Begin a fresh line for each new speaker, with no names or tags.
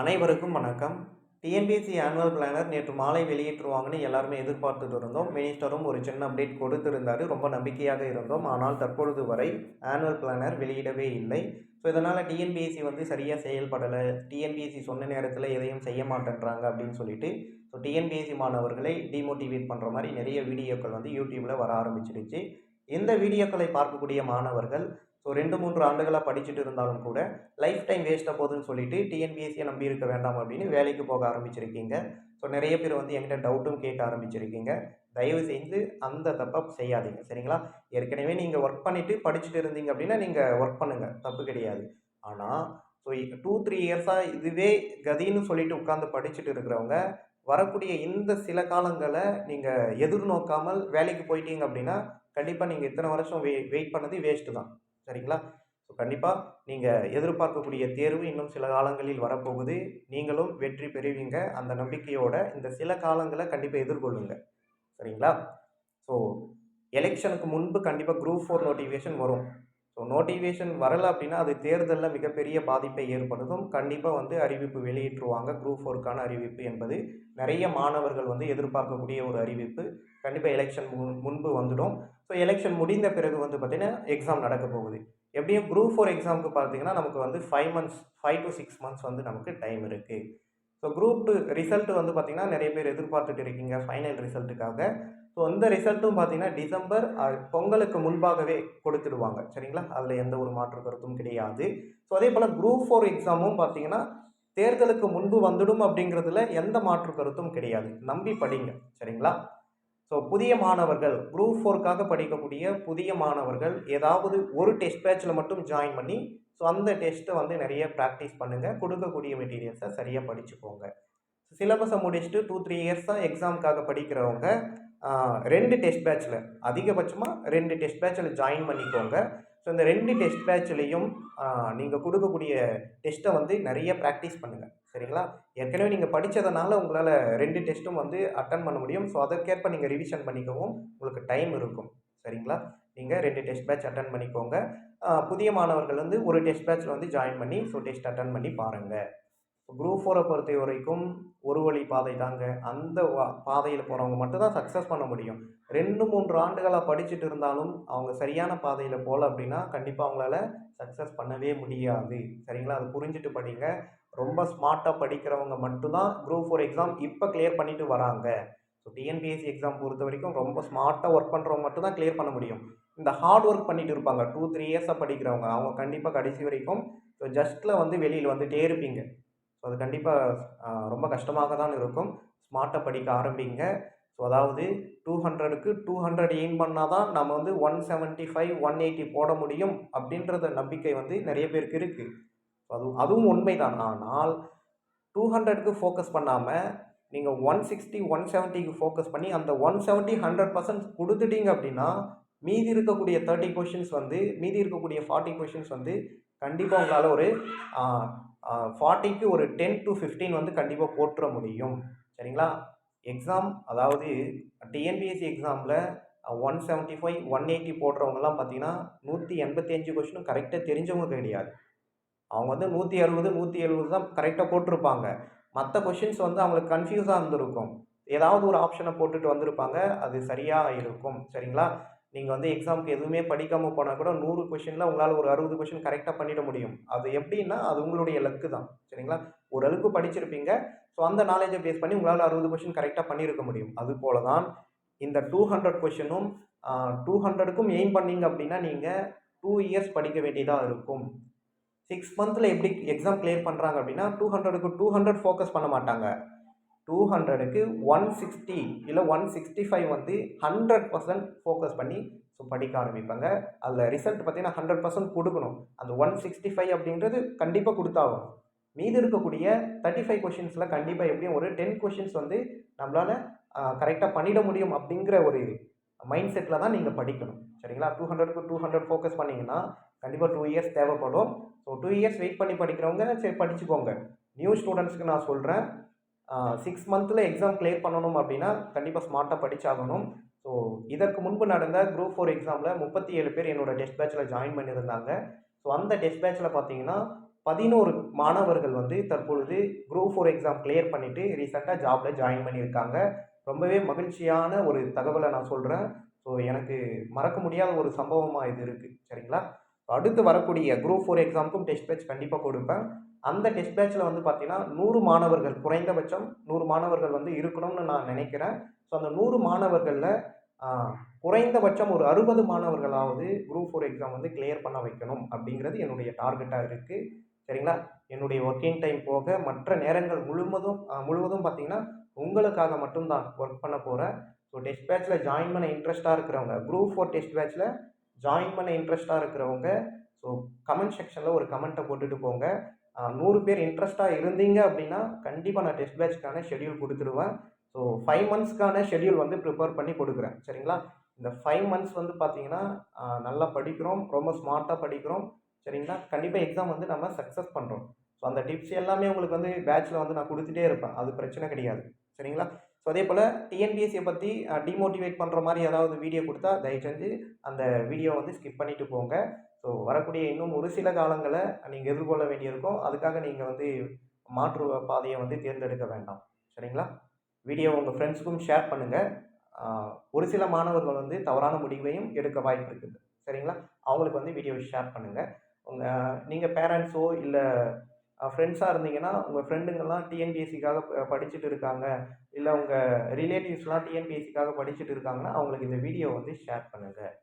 அனைவருக்கும் வணக்கம். TNPSC annual planar நேற்று மாலை வெளியிட்டுருவாங்கன்னு எல்லாருமே எதிர்பார்த்துட்டு இருந்தோம். மினிஸ்டரும் ஒரு சின்ன அப்டேட் கொடுத்திருந்தார். ரொம்ப நம்பிக்கையாக இருந்தோம். ஆனால் தற்பொழுது வரை ஆனுவல் பிளானர் வெளியிடவே இல்லை. ஸோ இதனால் டிஎன்பிஎஸ்சி வந்து சரியாக செயல்படலை. டிஎன்பிஎஸ்சி சொன்ன நேரத்தில் எதையும் செய்ய மாட்டேன்றாங்க அப்படின்னு சொல்லிட்டு ஸோ டிஎன்பிஎஸ்சி மாணவர்களை டிமோட்டிவேட் பண்ணுற மாதிரி நிறைய வீடியோக்கள் வந்து யூடியூப்பில் வர ஆரம்பிச்சிடுச்சு. இந்த வீடியோக்களை பார்க்கக்கூடிய மாணவர்கள் ஸோ ரெண்டு மூன்று ஆண்டுகளாக படிச்சுட்டு இருந்தாலும் கூட லைஃப் டைம் வேஸ்ட்டாக போகுதுன்னு சொல்லிட்டு டிஎன்பிஎஸ்சியை நம்பி இருக்க வேண்டாம் அப்படின்னு வேலைக்கு போக ஆரம்பிச்சிருக்கீங்க. ஸோ நிறைய பேர் வந்து என்கிட்ட டவுட்டும் கேட்க ஆரம்பிச்சிருக்கீங்க. தயவு செஞ்சு அந்த தப்பை செய்யாதீங்க. சரிங்களா? ஏற்கனவே நீங்கள் ஒர்க் பண்ணிவிட்டு படிச்சுட்டு இருந்தீங்க அப்படின்னா நீங்கள் ஒர்க் பண்ணுங்கள் தப்பு கிடையாது. ஆனால் ஸோ டூ த்ரீ இயர்ஸாக இதுவே கதின்னு சொல்லிட்டு உட்காந்து படிச்சுட்டு இருக்கிறவங்க வரக்கூடிய இந்த சில காலங்களை நீங்கள் எதிர்நோக்காமல் வேலைக்கு போயிட்டீங்க அப்படின்னா கண்டிப்பாக நீங்கள் இத்தனை வருஷம் வெயிட் பண்ணது வேஸ்ட்டு தான். சரிங்களா? ஸோ கண்டிப்பாக நீங்கள் எதிர்பார்க்கக்கூடிய தேர்வு இன்னும் சில காலங்களில் வரப்போகுது. நீங்களும் வெற்றி பெறுவீங்க. அந்த நம்பிக்கையோட இந்த சில காலங்களை கண்டிப்பாக எதிர்கொள்ளுங்க. சரிங்களா? ஸோ எலெக்ஷனுக்கு முன்பு கண்டிப்பாக குரூப் ஃபோர் நோட்டிஃபிகேஷன் வரும். ஸோ நோட்டிஃபிகேஷன் வரலை அப்படின்னா அது தேர்தலில் மிகப்பெரிய பாதிப்பை ஏற்படுத்தும். கண்டிப்பாக வந்து அறிவிப்பு வெளியிட்டுருவாங்க. குரூப் ஃபோருக்கான அறிவிப்பு என்பது நிறைய மாணவர்கள் வந்து எதிர்பார்க்கக்கூடிய ஒரு அறிவிப்பு. கண்டிப்பாக எலெக்ஷன் முன் முன்பு வந்துடும். ஸோ எலெக்ஷன் முடிந்த பிறகு வந்து பார்த்திங்கன்னா எக்ஸாம் நடக்க போகுது. எப்படியும் குரூப் ஃபோர் எக்ஸாமுக்கு பார்த்தீங்கன்னா நமக்கு வந்து five months five to six months வந்து நமக்கு டைம் இருக்குது ஸோ குரூப் டூ ரிசல்ட் வந்து பார்த்திங்கன்னா நிறைய பேர் எதிர்பார்த்துட்டு இருக்கீங்க. ஃபைனல் ரிசல்ட்டுக்காக ஸோ அந்த ரிசல்ட்டும் பார்த்தீங்கன்னா டிசம்பர் பொங்கலுக்கு முன்பாகவே கொடுத்துடுவாங்க. சரிங்களா? அதில் எந்த ஒரு மாற்று கருத்தும் கிடையாது. ஸோ அதே போல் குரூப் ஃபோர் எக்ஸாமும் பார்த்தீங்கன்னா தேர்தலுக்கு முன்பு வந்துடும் அப்படிங்கிறதுல எந்த மாற்று கருத்தும் கிடையாது. நம்பி படிங்க. சரிங்களா? ஸோ புதிய மாணவர்கள் குரூப் ஃபோருக்காக படிக்கக்கூடிய புதிய மாணவர்கள் ஏதாவது ஒரு டெஸ்ட் பேட்சில் மட்டும் ஜாயின் பண்ணி ஸோ அந்த டெஸ்ட்டை வந்து நிறைய ப்ராக்டிஸ் பண்ணுங்கள் கொடுக்கக்கூடிய மெட்டீரியல்ஸை சரியாக படிச்சுக்கோங்க. சிலபஸை முடிச்சுட்டு டூ த்ரீ இயர்ஸாக எக்ஸாமுக்காக படிக்கிறவங்க ரெண்டு டெஸ்ட் பேட்சில். அதிகபட்சமாக ரெண்டு டெஸ்ட் பேட்சில் ஜாயின் பண்ணிக்கோங்க. ஸோ இந்த ரெண்டு டெஸ்ட் பேட்ச்லேயும் நீங்கள் கொடுக்கக்கூடிய டெஸ்ட்டை வந்து நிறைய ப்ராக்டிஸ் பண்ணுங்கள் சரிங்களா? ஏற்கனவே நீங்கள் படித்ததுனால உங்களால் ரெண்டு டெஸ்ட்டும் வந்து அட்டன் பண்ண முடியும். ஸோ அதற்கேற்ப நீங்கள் ரிவிஷன் பண்ணிக்கவும் உங்களுக்கு டைம் இருக்கும். சரிங்களா? நீங்கள் ரெண்டு டெஸ்ட் பேட்ச் அட்டன் பண்ணிக்கோங்க. புதிய மாணவர்கள் வந்து ஒரு டெஸ்ட் பேட்ச்சில் வந்து ஜாயின் பண்ணி ஸோ டெஸ்ட் அட்டன் பண்ணி பாருங்கள் குரூப் ஃபோரை பொறுத்த வரைக்கும் ஒரு வழி பாதை தாங்க. அந்த பாதையில் போகிறவங்க மட்டும்தான் சக்ஸஸ் பண்ண முடியும். ரெண்டு மூன்று ஆண்டுகளாக படிச்சுட்டு இருந்தாலும் அவங்க சரியான பாதையில் போகல அப்படின்னா கண்டிப்பாக அவங்களால சக்ஸஸ் பண்ணவே முடியாது. சரிங்களா? அதை புரிஞ்சுட்டு படிங்க. ரொம்ப ஸ்மார்ட்டாக படிக்கிறவங்க மட்டும்தான் குரூப் ஃபோர் எக்ஸாம் இப்போ கிளியர் பண்ணிட்டு வராங்க. ஸோ டிஎன்பிஎஸ்சி எக்ஸாம் பொறுத்த வரைக்கும் ரொம்ப ஸ்மார்ட்டாக ஒர்க் பண்ணுறவங்க மட்டும் தான் கிளியர் பண்ண முடியும். இந்த ஹார்ட் ஒர்க் பண்ணிட்டு இருப்பாங்க. டூ த்ரீ இயர்ஸாக படிக்கிறவங்க. அவங்க கண்டிப்பாக கடைசி வரைக்கும் ஸோ ஜஸ்ட்டில் வந்து வெளியில் வந்துகிட்டே இருப்பீங்க அது கண்டிப்பாக ரொம்ப கஷ்டமாக தான் இருக்கும் ஸ்மார்ட்டை படிக்க ஆரம்பிங்க. ஸோ அதாவது டூ ஹண்ட்ரடுக்கு டூ ஹண்ட்ரட் எய்ம் பண்ணால் தான் நம்ம வந்து one seventy five one eighty போட முடியும் அப்படின்றத நம்பிக்கை வந்து நிறைய பேருக்கு இருக்குது அது அதுவும் உண்மைதான். ஆனால் டூ ஹண்ட்ரடுக்கு ஃபோக்கஸ் பண்ணாமல் நீங்கள் ஒன் சிக்ஸ்டி ஒன் செவன்ட்டிக்கு ஃபோக்கஸ் பண்ணி அந்த ஒன் செவன்ட்டி ஹண்ட்ரட் பர்சன்ட் கொடுத்துட்டீங்க அப்படின்னா மீதி இருக்கக்கூடிய தேர்ட்டி கொஷின்ஸ் வந்து மீதி இருக்கக்கூடிய ஃபார்ட்டி கொஷின்ஸ் வந்து கண்டிப்பாக உங்களால் ஒரு ஃபார்ட்டிக்கு ஒரு டென் டு ஃபிஃப்டீன் வந்து கண்டிப்பாக போட்டுற முடியும். சரிங்களா? எக்ஸாம் அதாவது டிஎன்பிஎஸ்சி எக்ஸாமில் one seventy five one eighty போடுறவங்கலாம் பார்த்தீங்கன்னா நூற்றி எண்பத்தி அஞ்சு கொஷினும் கரெக்டாக தெரிஞ்சவங்க கிடையாது. அவங்க வந்து நூற்றி அறுபது நூற்றி எழுபது தான் கரெக்டாக போட்டிருப்பாங்க. மற்ற கொஷின்ஸ் வந்து அவங்களுக்கு கன்ஃபியூஸாக இருந்திருக்கும். ஏதாவது ஒரு ஆப்ஷனை போட்டுட்டு வந்திருப்பாங்க அது சரியாக இருக்கும். சரிங்களா? நீங்கள் வந்து எக்ஸாமுக்கு எதுவுமே படிக்காமல் போனால் கூட நூறு கொஷினில் உங்களால் ஒரு அறுபது கொஷின் கரெக்டாக பண்ணிட முடியும். அது எப்படின்னா அது உங்களுடைய லக்கு தான். சரிங்களா? ஓரளவுக்கு படிச்சிருப்பீங்க. ஸோ அந்த நாலேஜை பேஸ் பண்ணி உங்களால் அறுபது கொஷின் கரெக்டாக பண்ணியிருக்க முடியும். அது போல தான் இந்த டூ ஹண்ட்ரட் கொஷினும் டூ ஹண்ட்ரடுக்கும் எய்ம் பண்ணீங்க அப்படின்னா நீங்கள் டூ இயர்ஸ் படிக்க வேண்டியதாக இருக்கும். சிக்ஸ் மந்தில் எப்படி எக்ஸாம் கிளியர் பண்ணுறாங்க அப்படின்னா டூ ஹண்ட்ரடுக்கு டூ ஹண்ட்ரட் ஃபோக்கஸ் பண்ண மாட்டாங்க. டூ ஹண்ட்ரடுக்கு ஒன் சிக்ஸ்டி இல்லை ஒன் சிக்ஸ்டி ஃபைவ் வந்து ஹண்ட்ரட் பர்சன்ட் ஃபோக்கஸ் பண்ணி ஸோ படிக்க ஆரம்பிப்பாங்க. அதில் ரிசல்ட் பார்த்தீங்கன்னா ஹண்ட்ரட் பர்சன்ட் கொடுக்கணும். அந்த ஒன் சிக்ஸ்டி ஃபைவ் அப்படின்றது கண்டிப்பாக கொடுத்தாகும் மீதி இருக்கக்கூடிய தேர்ட்டி ஃபைவ் கொஷின்ஸில் கண்டிப்பாக எப்படியும் ஒரு டென் கொஷின்ஸ் வந்து நம்மளால் கரெக்டாக பண்ணிட முடியும் அப்படிங்கிற ஒரு மைண்ட் செட்டில் தான் நீங்கள் படிக்கணும். சரிங்களா? டூ ஹண்ட்ரட்க்கு டூ ஹண்ட்ரட் ஃபோக்கஸ் பண்ணிங்கன்னா கண்டிப்பாக டூ இயர்ஸ் தேவைப்படும். ஸோ டூ இயர்ஸ் வெயிட் பண்ணி படிக்கிறவங்க சரி படிச்சுக்கோங்க. நியூ ஸ்டூடெண்ட்ஸ்க்கு நான் சொல்கிறேன் சிக்ஸ் மந்த்தில் எக்ஸாம் கிளியர் பண்ணணும் அப்படின்னா கண்டிப்பாக ஸ்மார்ட்டாக படிச்சாகணும். ஸோ இதற்கு முன்பு நடந்த குரூப் ஃபோர் எக்ஸாமில் முப்பத்தி ஏழு பேர் என்னோட டெஸ்ட் பேட்சில் ஜாயின் பண்ணியிருந்தாங்க. ஸோ அந்த டெஸ்ட் பேட்சில் பார்த்தீங்கன்னா பதினோரு மாணவர்கள் வந்து தற்பொழுது குரூப் ஃபோர் எக்ஸாம் கிளியர் பண்ணிவிட்டு ரீசெண்டாக ஜாபில் ஜாயின் பண்ணியிருக்காங்க. ரொம்பவே மகிழ்ச்சியான ஒரு தகவலை நான் சொல்கிறேன் ஸோ எனக்கு மறக்க முடியாத ஒரு சம்பவமாக இது இருக்குது சரிங்களா? அடுத்து வரக்கூடிய குரூப் ஃபோர் எக்ஸாமுக்கும் டெஸ்ட் பேட்ச் கண்டிப்பாக கொடுப்பேன். அந்த டெஸ்ட் பேட்ச்சில் வந்து பார்த்தீங்கன்னா நூறு மாணவர்கள் குறைந்தபட்சம் நூறு மாணவர்கள் வந்து இருக்கணும்னு நான் நினைக்கிறேன். ஸோ அந்த நூறு மாணவர்களில் குறைந்தபட்சம் ஒரு அறுபது மாணவர்களாவது குரூப் ஃபோர் எக்ஸாம் வந்து கிளியர் பண்ண வைக்கணும் அப்படிங்கிறது என்னுடைய டார்கெட்டாக இருக்குது சரிங்களா? என்னுடைய ஒர்க்கிங் டைம் போக மற்ற நேரங்கள் முழுவதும் முழுவதும் பார்த்தீங்கன்னா உங்களுக்காக மட்டும்தான் ஒர்க் பண்ண போகிறேன் ஸோ டெஸ்ட் பேட்ச்சில் ஜாயின் பண்ண இன்ட்ரெஸ்ட்டாக இருக்கிறவங்க குரூப் ஃபோர் டெஸ்ட் பேட்ச்சில் ஜாயின் பண்ண இன்ட்ரெஸ்ட்டாக இருக்கிறவங்க ஸோ கமெண்ட் செக்ஷனில் ஒரு கமெண்ட்டை போட்டுட்டு போங்க. நூறு பேர் இன்ட்ரெஸ்ட்டாக இருந்தீங்க அப்படின்னா கண்டிப்பாக நான் டெஸ்ட் பேட்ச்க்கான ஷெட்யூல் கொடுத்துருவேன் ஸோ ஃபைவ் மந்த்ஸ்க்கான ஷெட்யூல் வந்து ப்ரிப்பேர் பண்ணி கொடுக்குறேன். சரிங்களா? இந்த ஃபைவ் மந்த்ஸ் வந்து பார்த்தீங்கன்னா நல்லா படிக்கிறோம். ரொம்ப ஸ்மார்ட்டாக படிக்கிறோம். சரிங்களா? கண்டிப்பாக எக்ஸாம் வந்து நம்ம சக்ஸஸ் பண்ணுறோம் ஸோ அந்த டிப்ஸ் எல்லாமே உங்களுக்கு வந்து பேட்ச்சில் வந்து நான் கொடுத்துட்டே இருப்பேன். அது பிரச்சனை கிடையாது. சரிங்களா? ஸோ அதே போல் டிஎன்பிஎஸ்சியை பற்றி டிமோட்டிவேட் பண்ணுற மாதிரி ஏதாவது வீடியோ கொடுத்தா தயவு செஞ்சு அந்த வீடியோ வந்து ஸ்கிப் பண்ணிட்டு போங்க. ஸோ வரக்கூடிய இன்னும் ஒரு சில காலங்களை நீங்கள் எதிர்கொள்ள வேண்டியிருக்கும். அதுக்காக நீங்கள் வந்து மாற்று பாதையை வந்து தேர்ந்தெடுக்க வேண்டாம். சரிங்களா? வீடியோ உங்கள் ஃப்ரெண்ட்ஸுக்கும் ஷேர் பண்ணுங்கள் ஒரு சில மாணவர்கள் வந்து தவறான முடிவையும் எடுக்க வாய்ப்பு இருக்குது சரிங்களா? அவங்களுக்கு வந்து வீடியோ ஷேர் பண்ணுங்கள் உங்கள் நீங்கள் பேரண்ட்ஸோ இல்லை ஃப்ரெண்ட்ஸாக இருந்தீங்கன்னா உங்கள் ஃப்ரெண்டுங்கெல்லாம் டிஎன்பிஎஸ்சிக்காக படிச்சுட்டு இருக்காங்க. இல்லை உங்கள் ரிலேட்டிவ்ஸ்லாம் டிஎன்பிஎஸ்சிக்காக படிச்சுட்டு இருக்காங்கன்னா அவங்களுக்கு இந்த வீடியோ வந்து ஷேர் பண்ணுங்கள்